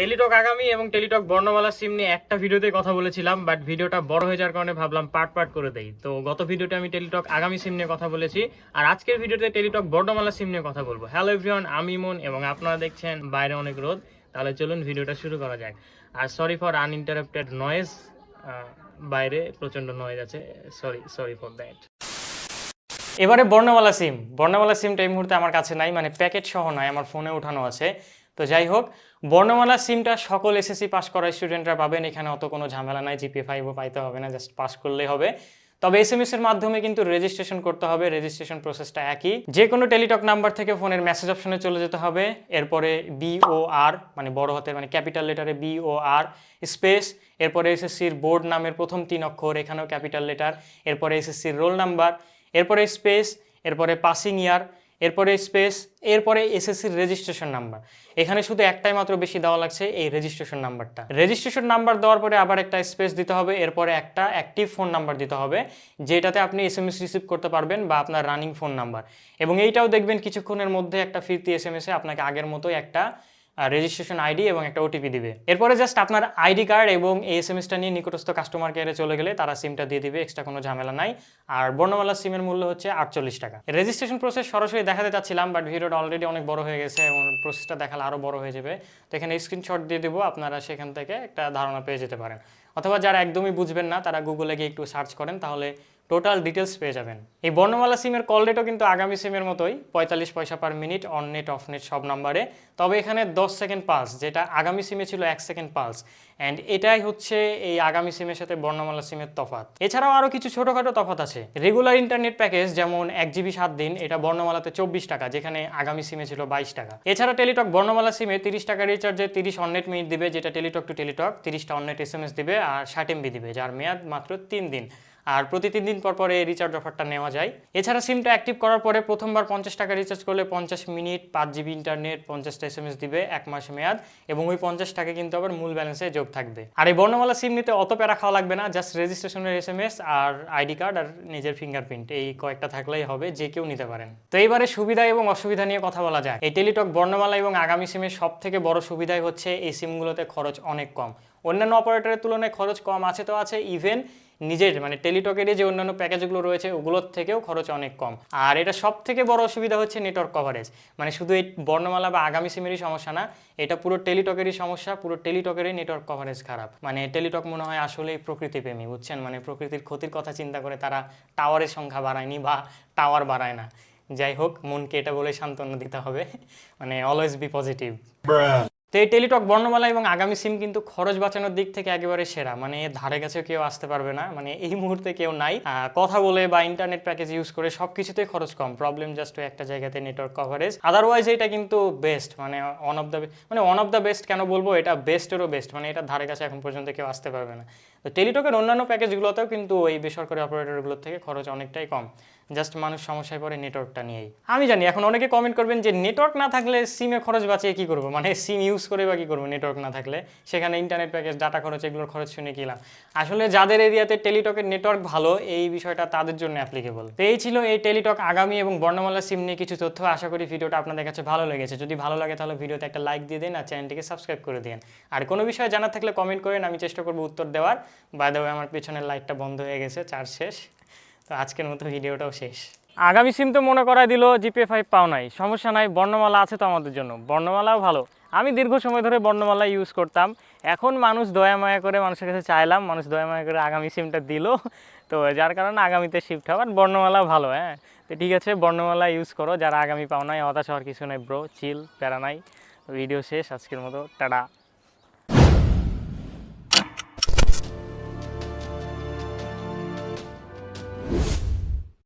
Teletalk আগামী এবং Teletalk বর্ণমালা সিম নিয়ে একটা ভিডিওতে কথা বলেছিলাম বাট ভিডিওটা বড় হয়ে যাওয়ার কারণে ভাবলাম পার্ট পার্ট করে দেই। তো গত ভিডিওতে আমি টেলিটক আগামী সিম নিয়ে কথা বলেছি, আর আজকের ভিডিওতে টেলিটক বর্ণমালা সিম নিয়ে কথা বলব। হ্যালো এভরিওয়ান আমি ইমন এবং আপনারা দেখছেন বাইরে অনেক রোদ, তাহলে চলুন ভিডিওটা শুরু করা যাক। আর সরি ফর আনইন্টারাপ্টেড নয়েজ বাইরে প্রচণ্ড নয়েজ আছে। সরি সরি ফর দ্যাট এবারে বর্ণমালা সিম। বর্ণমালা সিমটা এই মুহূর্তে আমার কাছে নাই মানে প্যাকেট সহ নয় আমার ফোনে ওঠানো আছে। তো যাই হোক, বর্ণমালা সিমটা সকল এসএসসি পাস করা স্টুডেন্টরা পাবেন। এখানে অত কোনো ঝামেলা নাই জিপি ফাইভও পাইতে হবে না জাস্ট পাস করলেই হবে। তবে এস এম এস এর মাধ্যমে কিন্তু রেজিস্ট্রেশন করতে হবে রেজিস্ট্রেশন প্রসেসটা একই। যে কোনো টেলিটক নাম্বার থেকে ফোনের মেসেজ অপশনে চলে যেতে হবে। এরপরে বি ও আর মানে বড় হাতের মানে ক্যাপিটাল লেটারে বি ও আর স্পেস এরপরে এসএসসির বোর্ড নামের প্রথম তিন অক্ষর, এখানেও ক্যাপিটাল লেটার এরপরে এসএসসির রোল নাম্বার এরপরে স্পেস এরপরে পাসিং ইয়ার এরপরে স্পেস, এরপরে এসএসসির রেজিস্ট্রেশন নাম্বার। এখানে শুধু একটাই মাত্র বেশি দেওয়া লাগছে এই রেজিস্ট্রেশন নাম্বারটা। রেজিস্ট্রেশন নাম্বার দেওয়ার পরে আবার একটা স্পেস দিতে হবে, এরপরে একটা অ্যাক্টিভ ফোন নাম্বার দিতে হবে, যেটাতে আপনি এস এম এস রিসিভ করতে পারবেন বা আপনার রানিং ফোন নাম্বার। এবং এইটাও দেখবেন কিছুক্ষণের মধ্যে একটা ফিরতি এস এম এসে আপনাকে আগের মতোই একটা রেজিস্ট্রেশন আইডি এবং একটা ওটিপি দিবে। এরপরে জাস্ট আপনার আইডি কার্ড এবং এই এস এম এসটা নিয়ে নিকটস্থ কাস্টমার কেয়ারে চলে গেলে তারা সিমটা দিয়ে দিবে এক্সট্রা কোনো ঝামেলা নাই। আর বর্ণমালা সিমের মূল্য হচ্ছে আটচল্লিশ টাকা। রেজিস্ট্রেশন প্রসেস সরাসরি দেখাতে চাচ্ছিলাম বাট ভিডিওটা অলরেডি অনেক বড় হয়ে গেছে এবং প্রসেসটা দেখালে আরও বড় হয়ে যাবে। তো এখানে স্ক্রিনশট দিয়ে দেবো, আপনারা সেখান থেকে একটা ধারণা পেয়ে যেতে পারেন। অথবা যারা একদমই বুঝবেন না, তারা গুগলে গিয়ে একটু সার্চ করেন, তাহলে টোটাল ডিটেলস পেয়ে যাবেন। এই বর্ণমালা সিমের কল রেটও কিন্তু আগামী সিমের মতোই, পঁয়তাল্লিশ পয়সা per minute on net off net সব নাম্বারে তবে এখানে দশ সেকেন্ড পালস যেটা আগামী সিমে ছিল এক সেকেন্ড পালস অ্যান্ড এটাই হচ্ছে এই আগামী সিমের সাথে বর্ণমালা সিমের তফাৎ। এছাড়াও আরও কিছু ছোটোখাটো তফাৎ আছে। রেগুলার ইন্টারনেট প্যাকেজ যেমন এক জিবি সাত দিন, এটা বর্ণমালাতে চব্বিশ টাকা, যেখানে আগামী সিমে ছিল বাইশ টাকা। এছাড়া টেলিটক বর্ণমালা সিমে তিরিশ টাকা রিচার্জে তিরিশ অননেট মিনিট দিবে, যেটা টেলিটক টু টেলিটক তিরিশটা on net S M S দিবে আর ষাট এমবি দিবে, যার মেয়াদ মাত্র তিন দিন। আর প্রতি তিন দিন পর পরে এই রিচার্জ অফারটা নেওয়া যায়। এছাড়া সিমটা অ্যাক্টিভ করার পরে প্রথমবার পঞ্চাশ টাকা রিচার্জ করলে পঞ্চাশ মিনিট, পাঁচ জিবি ইন্টারনেট পঞ্চাশটা এস এম এস দিবে এক মাস মেয়াদ এবং ওই পঞ্চাশ টাকা কিন্তু আবার মূল ব্যালেন্সে যোগ থাকবে। আর এই বর্ণমালা সিম নিতে অত প্যারা খাওয়া লাগবে না জাস্ট রেজিস্ট্রেশনের এস এম এস আর আইডি কার্ড আর নিজের ফিঙ্গারপ্রিন্ট এই কয়েকটা থাকলেই হবে, যে কেউ নিতে পারেন। তো এইবারে সুবিধা এবং অসুবিধা নিয়ে কথা বলা যায় এই টেলিটক বর্ণমালা এবং আগামী সিমের সব থেকে বড় সুবিধাই হচ্ছে এই সিমগুলোতে খরচ অনেক কম। অন্যান্য অপারেটরের তুলনায় খরচ কম আছে তো আছে ইভেন নিজের মানে টেলিটকের যে অন্যান্য প্যাকেজগুলো রয়েছে, ওগুলোর থেকেও খরচ অনেক কম। আর এটা সব থেকে বড় অসুবিধা হচ্ছে নেটওয়ার্ক কভারেজ মানে শুধু এই বর্ণমালা বা আগামী সিমেরই সমস্যা না, এটা পুরো টেলিটকেরই সমস্যা, পুরো টেলিটকেরই নেটওয়ার্ক কভারেজ খারাপ। মানে টেলিটক মনে হয় আসলেই প্রকৃতিপ্রেমী, বুঝছেন? মানে প্রকৃতির ক্ষতির কথা চিন্তা করে তারা টাওয়ারের সংখ্যা বাড়ায়নি বা টাওয়ার বাড়ায় না। যাই হোক, মনকে এটা বলে সান্ত্বনা দিতে হবে। মানে অলওয়েজ বি পজিটিভ তো এই টেলিটক বর্ণমালা এবং আগামী সিম কিন্তু খরচ বাঁচানোর দিক থেকে একেবারে সেরা। মানে ধারে কাছে কেউ আসতে পারবে না মানে এই মুহূর্তে কেউ নাই। কথা বলে বা ইন্টারনেট প্যাকেজ ইউজ করে সব কিছুতেই খরচ কম। প্রবলেম জাস্ট একটা জায়গাতে নেটওয়ার্ক কভারেজ আদারওয়াইজ এটা কিন্তু বেস্ট মানে ওয়ান অফ দ্য মানে ওয়ান অফ দ্য বেস্ট কেন বলব? এটা বেস্টেরও বেস্ট মানে এটা ধারে কাছে এখন পর্যন্ত কেউ আসতে পারবে না। তো টেলিটকের অন্যান্য প্যাকেজগুলোতেও কিন্তু এই বেসরকারি অপারেটরগুলোর থেকে খরচ অনেকটাই কম। জাস্ট মানুষ সমস্যায় পড়ে নেটওয়ার্কটা নিয়েই। আমি জানি, এখন অনেকে কমেন্ট করবেন যে নেটওয়ার্ক না থাকলে সিমে খরচ বাঁচিয়ে কি করব? মানে সিম ইউজ করে বা কী করব নেটওয়ার্ক না থাকলে? সেখানে ইন্টারনেট প্যাকেজ ডাটা খরচ, এগুলোর খরচ শুনে কি লাভ? আসলে যাদের এরিয়াতে টেলিটকের নেটওয়ার্ক ভালো, এই বিষয়টা তাদের জন্য অ্যাপ্লিকেবল তো এই ছিল এই টেলিটক আগামী এবং বর্ণমালা সিম নিয়ে কিছু তথ্য। আশা করি ভিডিওটা আপনাদের কাছে ভালো লেগেছে। যদি ভালো লাগে তাহলে ভিডিওতে একটা লাইক দিয়ে দিন আর চ্যানেলটিকে সাবস্ক্রাইব করে দিন। আর কোনো বিষয়ে জানার থাকলে কমেন্ট করেন, আমি চেষ্টা করব উত্তর দেওয়ার। বাই আমার পিছনের লাইটটা বন্ধ হয়ে গেছে চার্জ শেষ। তো আজকের মতো ভিডিওটাও শেষ। আগামী সিম তো মনে করায় দিল জিপে ফাইভ পাও নাই। সমস্যা নাই, বর্ণমালা আছে তো আমাদের জন্য। বর্ণমালাও ভালো। আমি দীর্ঘ সময় ধরে বর্ণমালা ইউজ করতাম। এখন মানুষ দয়া মায়া করে মানুষের কাছে চাইলাম, মানুষ দয়া মায়া করে আগামী সিমটা দিল। তো যার কারণে আগামীতে শিফট হওয়ার বর্ণমালা ভালো হ্যাঁ। তো ঠিক আছে, বর্ণমালা ইউজ করো। যারা আগামী পাও নাই, হতাশ হওয়ার কিছু নাই ব্রো চিল প্যারা নাই। ভিডিও শেষ, আজকের মতো, টাটা।